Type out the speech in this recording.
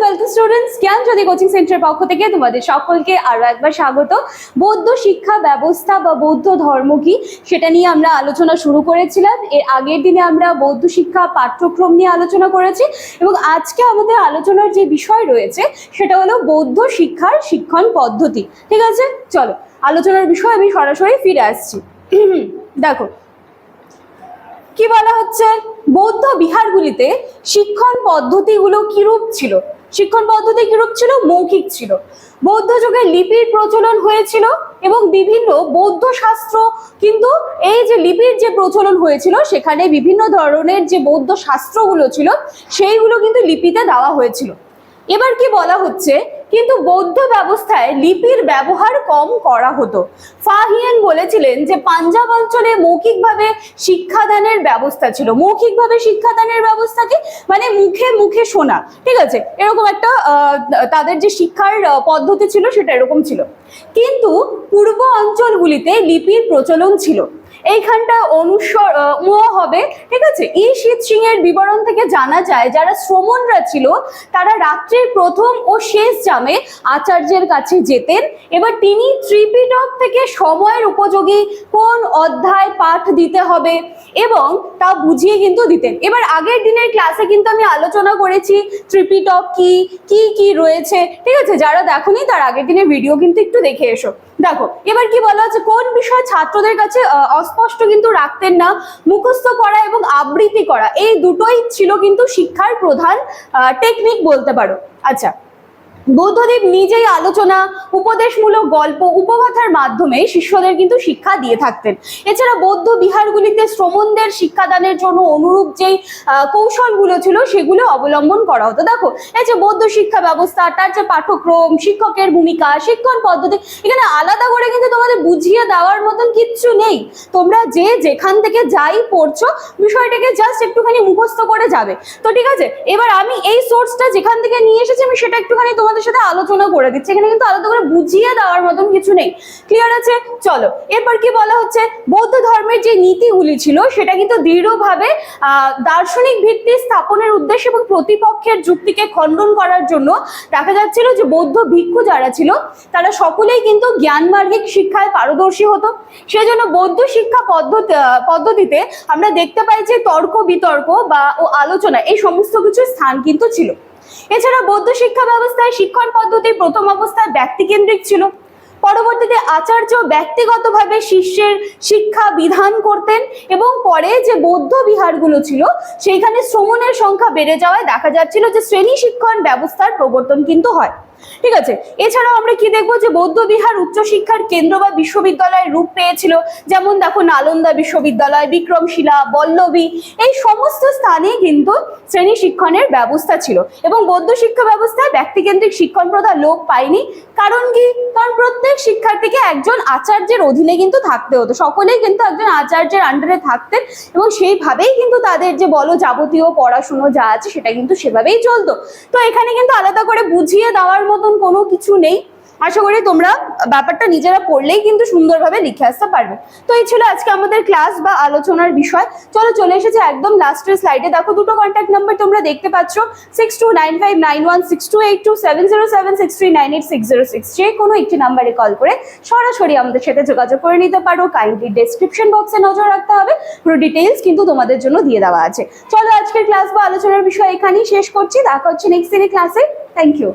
Welcome students জ্ঞান জ্যোতি coaching সেন্টারের পক্ষ থেকে তোমাদের সকলকে আরও একবার স্বাগত। বৌদ্ধ শিক্ষা ব্যবস্থা বা বৌদ্ধ ধর্ম কি সেটা নিয়ে আমরা আলোচনা শুরু করেছিলাম। এর আগের দিনে আমরা বৌদ্ধ শিক্ষা পাঠ্যক্রম নিয়ে আলোচনা করেছি এবং আজকে আমাদের আলোচনার যে বিষয় রয়েছে সেটা হলো বৌদ্ধ শিক্ষার শিক্ষণ পদ্ধতি। ঠিক আছে? চলো, আলোচনার বিষয় আমি সরাসরি ফিরে আসছি। দেখো, কি বলা হচ্ছে? বৌদ্ধ বিহারগুলিতে শিক্ষণ পদ্ধতিগুলো কিরূপ ছিল? শিক্ষণ পদ্ধতি কিরূপ ছিল? মৌখিক ছিল। বৌদ্ধ যুগে লিপির প্রচলন হয়েছিল এবং বিভিন্ন বৌদ্ধ শাস্ত্র কিন্তু এই যে লিপির যে প্রচলন হয়েছিল, সেখানে বিভিন্ন ধরনের যে বৌদ্ধ শাস্ত্রগুলো ছিল, সেইগুলো কিন্তু লিপিতে দেওয়া হয়েছিল। এবার কি বলা হচ্ছে? কিন্তু বৌদ্ধ ব্যবস্থায় লিপির ব্যবহার কম করা হতো। ফাহিয়েন বলেছিলেন যে পাঞ্জাব অঞ্চলে মৌখিকভাবে শিক্ষাদানের ব্যবস্থা ছিল। মৌখিকভাবে শিক্ষাদানের ব্যবস্থা কি? মানে মুখে মুখে শোনা। ঠিক আছে? এরকম একটা তাদের যে শিক্ষার পদ্ধতি ছিল সেটা এরকম ছিল। কিন্তু পূর্ব অঞ্চলগুলিতে লিপির প্রচলন ছিল। এইখানটা অনুসর ম হবে, ঠিক আছে? ই শীত সিং এর বিবরণ থেকে জানা যায়, যারা শ্রমণরা ছিল, তারা রাত্রির প্রথম ও শেষ জামে আচার্যের কাছে যেতেন। এবার তিনি ত্রিপিটক থেকে সময়ের উপযোগী কোন অধ্যায় পাঠ দিতে হবে এবং তা বুঝিয়ে কিন্তু দিতেন। এবার আগের দিনের ক্লাসে কিন্তু আমি আলোচনা করেছি ত্রিপিটক কি কি কি রয়েছে, ঠিক আছে? যারা দেখোনি তার আগের দিনের ভিডিও কিন্তু একটু দেখে এসো। দেখো, এবার কি বলা হচ্ছে কোন বিষয় ছাত্রদের কাছে অস্পষ্ট কিন্তু রাখতেন না, মুখস্থ করা এবং আবৃত্তি করা, এই দুটোই ছিল কিন্তু শিক্ষার প্রধান টেকনিক বলতে পারো। আচ্ছা বৌদ্ধদেব নিজেই আলোচনা উপদেশমূলক গল্প, উপকথার মাধ্যমে শিষ্যদের কিন্তু শিক্ষা দিয়ে থাকতেন। এছাড়া বৌদ্ধ বিহারগুলিতে শ্রমণদের শিক্ষাদানের জন্য অনুরূপ যেই কৌশলগুলো ছিল সেগুলো অবলম্বন করা হতো। দেখো, এই যে বৌদ্ধ শিক্ষা ব্যবস্থা, তার যে পাঠ্যক্রম, শিক্ষকের ভূমিকা, শিক্ষণ পদ্ধতি, এখানে আলাদা করে কিন্তু তোমাদের বুঝিয়ে দেওয়ার মতন কিচ্ছু নেই। তোমরা যে যেখান থেকে যাই পড়ছো, বিষয়টাকে জাস্ট একটুখানি মুখস্থ করে যাবে। তো ঠিক আছে, এবার আমি এই সোর্সটা যেখান থেকে নিয়ে এসেছি, আমি সেটা একটুখানি তোমাদের সাথে আলোচনা করে দিচ্ছি। এখানে কিন্তু আলাদা করে বুঝিয়ে দেওয়ার মতন কিছু নেই। ক্লিয়ার আছে? চলো, এরপর কি বলা হচ্ছে? বৌদ্ধ ধর্মের যে নীতিগুলি ছিল, সেটা কিন্তু দৃঢ়ভাবে দার্শনিক ভিত্তি স্থাপনের উদ্দেশ্য এবং প্রতিপক্ষের যুক্তিকে খণ্ডন করার জন্য দেখা যাচ্ছিল যে বৌদ্ধ ভিক্ষু যারা ছিল, তারা সকলেই কিন্তু জ্ঞানমার্গিক শিক্ষায় পারদর্শী হতো। সেজন্য বৌদ্ধ শিক্ষা পদ্ধতি পদ্ধতিতে আমরা দেখতে পাই যে তর্ক বিতর্ক বা, ও আলোচনা, এই সমস্ত কিছু স্থান কিন্তু ছিল। এছাড়া বৌদ্ধ শিক্ষা ব্যবস্থায় শিক্ষণ পদ্ধতি প্রথম অবস্থায় ব্যক্তিকেন্দ্রিক ছিল। পরবর্তীতে আচার্য ব্যক্তিগতভাবে শিষ্যের শিক্ষা বিধান করতেন এবং পরে যে বৌদ্ধ বিহারগুলো ছিল, সেইখানে শ্রমণের সংখ্যা বেড়ে যাওয়ায় দেখা যাচ্ছিল যে শ্রেণি শিক্ষণ ব্যবস্থার প্রবর্তন কিন্তু হয়। ঠিক আছে? এছাড়াও আমরা কি দেখব যে বৌদ্ধ বিহার উচ্চশিক্ষার কেন্দ্র বা বিশ্ববিদ্যালয়ের রূপ পেয়েছিল, যেমন দেখো নালন্দা বিশ্ববিদ্যালয়, বিক্রমশিলা, বল্লভী, এই সমস্ত স্থানে কিন্তু শ্রেণি শিক্ষণের ব্যবস্থা ছিল। এবং বৌদ্ধ শিক্ষা ব্যবস্থায় ব্যক্তিকেন্দ্রিক শিক্ষণ প্রথা লোক পায়নি। কারণ কি? কারণ প্রত্যেক শিক্ষার্থীকে একজন আচার্যের অধীনে কিন্তু থাকতে হতো। সকলেই কিন্তু একজন আচার্যের আন্ডারে থাকতেন এবং সেইভাবেই কিন্তু তাদের যে বলো যাবতীয় পড়াশুনো যা আছে সেটা কিন্তু সেভাবেই চলতো। তো এখানে কিন্তু আলাদা করে বুঝিয়ে দেওয়ার মতন কোনো কিছু নেই। আশা করি তোমরা ব্যাপারটা নিজেরা পড়লেই কিন্তু সুন্দরভাবে লিখে আসতে পারবে। তো এই ছিল আজকে আমাদের ক্লাস বা আলোচনার বিষয়। চলো চলে এসেছে একদম লাস্টের স্লাইডে দেখো দুটো কন্ট্যাক্ট নাম্বার তোমরা দেখতে পাচ্ছ। Six two nine five nine one six two eight two seven zero seven six three nine eight six zero six যে কোনো একটি নাম্বারে কল করে সরাসরি আমাদের সাথে যোগাযোগ করে নিতে পারো। কাইন্ডলি ডেসক্রিপশন বক্সে নজর রাখতে হবে। পুরো ডিটেলস কিন্তু তোমাদের জন্য দিয়ে দেওয়া আছে। চলো আজকের ক্লাস বা আলোচনার বিষয় এখানেই শেষ করছি। দেখা হচ্ছে নেক্সট দিনের ক্লাসে থ্যাংক ইউ